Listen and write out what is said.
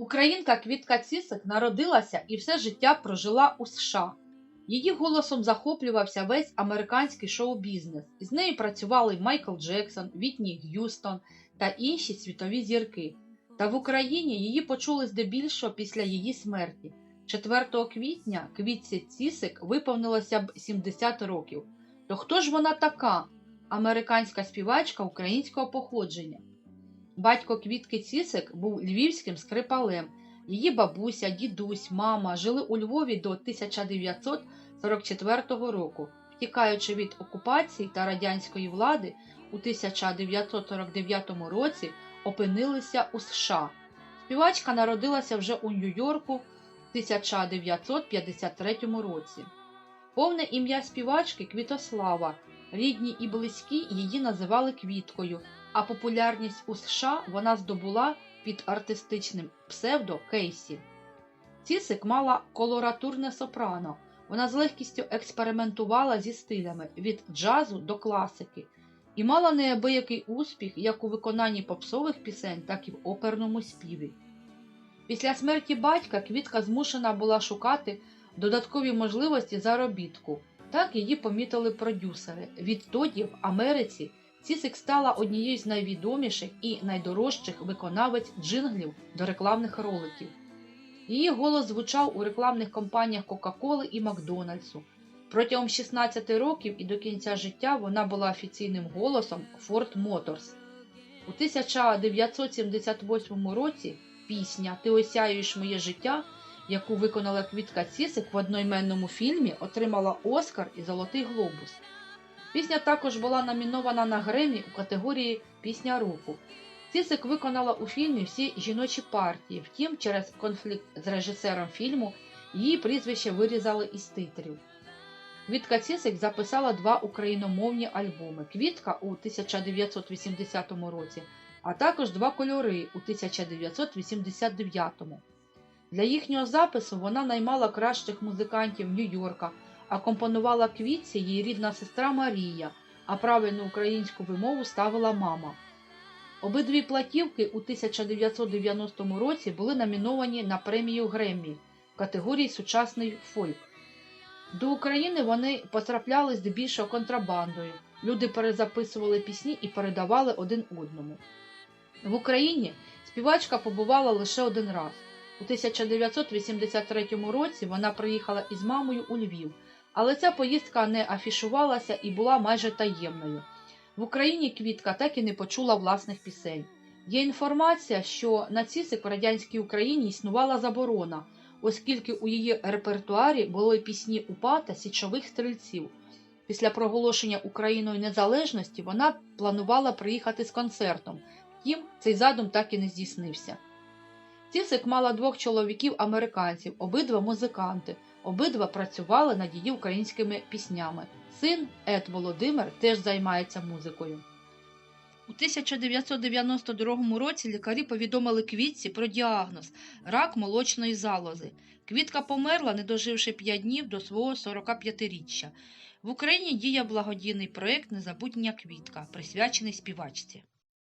Українка Квітка Цісик народилася і все життя прожила у США. Її голосом захоплювався весь американський шоу-бізнес. Із нею працювали Майкл Джексон, Вітні Г'юстон та інші світові зірки. Та в Україні її почули здебільшого після її смерті. 4 квітня Квітці Цісик виповнилося б 70 років. То хто ж вона така? Американська співачка українського походження. Батько Квітки Цісик був львівським скрипалем. Її бабуся, дідусь, мама жили у Львові до 1944 року. Втікаючи від окупації та радянської влади, у 1949 році опинилися у США. Співачка народилася вже у Нью-Йорку в 1953 році. Повне ім'я співачки Квітослава. Рідні і близькі її називали Квіткою, а популярність у США вона здобула під артистичним псевдо Кейсі. Цісик мала колоратурне сопрано. Вона з легкістю експериментувала зі стилями від джазу до класики і мала неабиякий успіх як у виконанні попсових пісень, так і в оперному співі. Після смерті батька Квітка змушена була шукати додаткові можливості заробітку. Так її помітили продюсери. Відтоді в Америці Цісик стала однією з найвідоміших і найдорожчих виконавець джинглів до рекламних роликів. Її голос звучав у рекламних кампаніях Кока-Коли і Макдональдсу. Протягом 16 років і до кінця життя вона була офіційним голосом Ford Motors. У 1978 році пісня Ти осяюєш моє життя, яку виконала Квітка Цісик в одноіменному фільмі, отримала Оскар і Золотий Глобус. Пісня також була номінована на Гремі у категорії Пісня року. Цісик виконала у фільмі всі жіночі партії, втім, через конфлікт з режисером фільму її прізвище вирізали із титрів. Квітка Цісик записала два україномовні альбоми Квітка у 1980 році, а також два кольори у 1989. Для їхнього запису вона наймала кращих музикантів Нью-Йорка, а компонувала квітці її рідна сестра Марія, а правильну українську вимову ставила мама. Обидві платівки у 1990 році були номіновані на премію Греммі в категорії Сучасний фольк. До України вони потрапляли здебільшого контрабандою. Люди перезаписували пісні і передавали один одному. В Україні співачка побувала лише один раз. У 1983 році вона приїхала із мамою у Львів, але ця поїздка не афішувалася і була майже таємною. В Україні Квітка так і не почула власних пісень. Є інформація, що на цісик в радянській Україні існувала заборона, оскільки у її репертуарі були пісні УПА та січових стрільців. Після проголошення Україною незалежності вона планувала приїхати з концертом, втім, цей задум так і не здійснився. Цісик мала двох чоловіків-американців, обидва музиканти, обидва працювали над її українськими піснями. Син Ед Володимир теж займається музикою. У 1992 році лікарі повідомили квітці про діагноз рак молочної залози. Квітка померла, не доживши 5 днів до свого 45-річчя. В Україні діє благодійний проєкт Незабутня квітка, присвячений співачці.